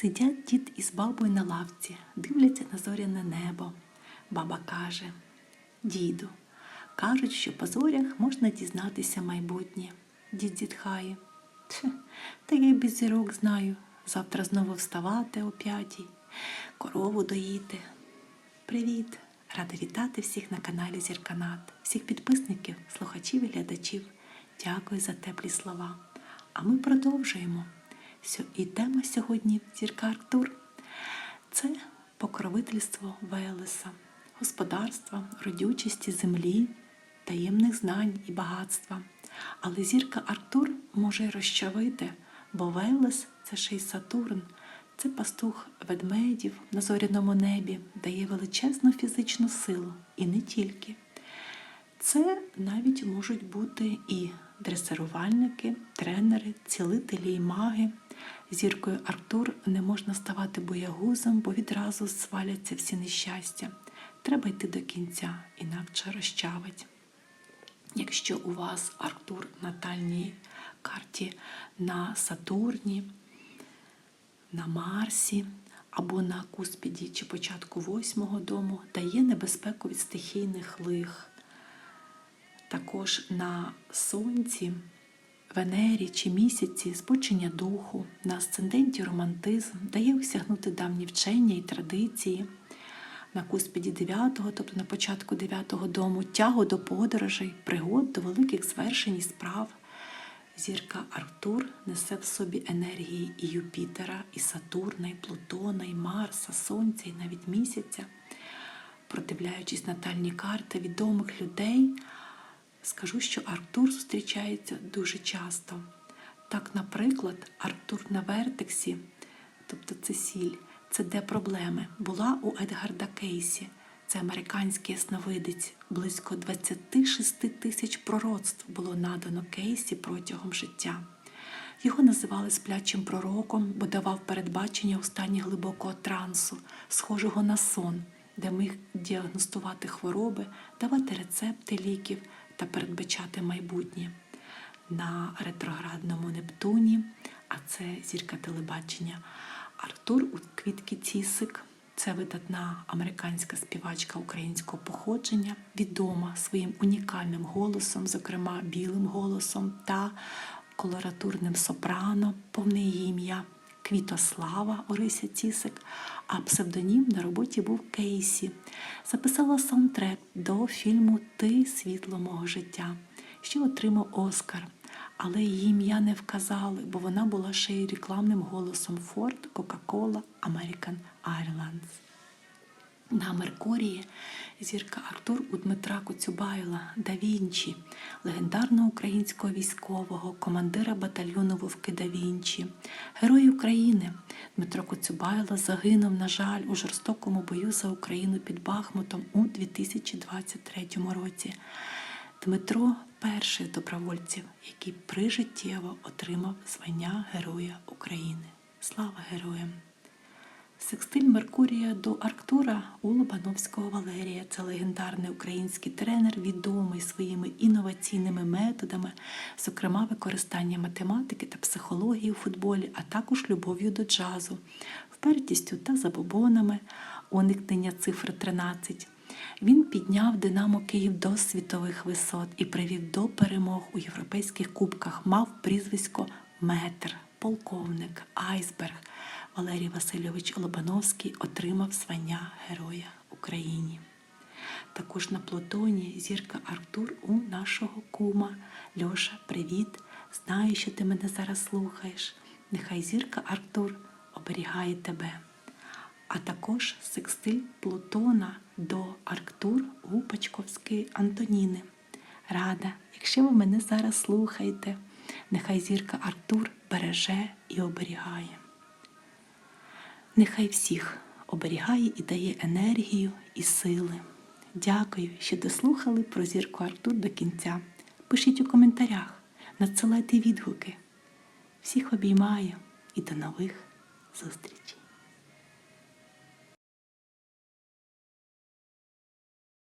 Сидять дід із бабою на лавці, дивляться на зоряне небо. Баба каже: Діду, кажуть, що по зорях можна дізнатися майбутнє. Дід зітхає. Та я без зірок знаю. Завтра знову вставати о п'ятій, корову доїти. Привіт! Рада вітати всіх на каналі Зірканат, всіх підписників, слухачів і глядачів. Дякую за теплі слова. А ми продовжуємо. І тема сьогодні зірка Артур. Це покровительство Велеса, господарства, родючості землі, таємних знань і багатства. Але зірка Артур може розчавити, бо Велес це ще й Сатурн, це пастух ведмедів на зоряному небі, дає величезну фізичну силу і не тільки. Це навіть можуть бути і дресирувальники, тренери, цілителі і маги. Зіркою Артур не можна ставати боягузом, бо відразу сваляться всі нещастя. Треба йти до кінця, інакше розчавить. Якщо у вас Артур на натальній карті на Сатурні, на Марсі або на куспіді чи початку восьмого дому, дає небезпеку від стихійних лих також на сонці, Венері чи місяці збудження духу, на асценденті романтизм, дає осягнути давні вчення і традиції, на куспіді 9-го, тобто на початку 9-го дому, тягу до подорожей, пригод до великих звершень і справ. Зірка Артур несе в собі енергії і Юпітера, і Сатурна, і Плутона, і Марса, Сонця, і навіть місяця. Продивляючись натальні карти відомих людей, скажу, що Артур зустрічається дуже часто. Так, наприклад, Артур на Вертексі, тобто це сіль, це де проблеми, була у Едгарда Кейсі. Це американський ясновидець. Близько 26 тисяч пророцтв було надано Кейсі протягом життя. Його називали сплячим пророком, бо давав передбачення у стані глибокого трансу, схожого на сон, де міг діагностувати хвороби, давати рецепти ліків та передбачати майбутнє. На ретроградному Нептуні, а це зірка телебачення, Артур у квітки Цісик. Це видатна американська співачка українського походження, відома своїм унікальним голосом, зокрема білим голосом та колоратурним сопрано, повне її ім'я Квітослава Орися Цісик, а псевдонім на роботі був Кейсі. Записала саундтрек до фільму Ти світло мого життя, що отримав Оскар. Але її ім'я не вказали, бо вона була ще й рекламним голосом Ford, Coca-Cola, American Airlines. На Меркурії зірка Артур у Дмитра Коцюбайла да Вінчі, легендарного українського військового, командира батальйону Вовки да Вінчі, Герой України. Дмитро Коцюбайло загинув, на жаль, у жорстокому бою за Україну під Бахмутом у 2023 році. Дмитро перший з добровольців, який прижиттєво отримав звання Героя України. Слава героям! Секстиль Меркурія до Арктура у Лобановського Валерія. Це легендарний український тренер, відомий своїми інноваційними методами, зокрема використання математики та психології у футболі, а також любов'ю до джазу, впертістю та забобонами, уникнення цифри 13. Він підняв Динамо Київ до світових висот і привів до перемог у європейських кубках. Мав прізвисько Метр, полковник, айсберг. Валерій Васильович Лобановський отримав звання Героя Україні. Також на Плутоні зірка Артур у нашого кума. Льоша, привіт! Знаю, що ти мене зараз слухаєш. Нехай зірка Артур оберігає тебе. А також секстиль Плутона до Арктур у Пачковської Антоніни. Рада, якщо ви мене зараз слухаєте, нехай зірка Артур береже і оберігає. Нехай всіх оберігає і дає енергію і сили. Дякую, що дослухали про зірку Артур до кінця. Пишіть у коментарях, надсилайте відгуки. Всіх обіймаю і до нових зустрічей!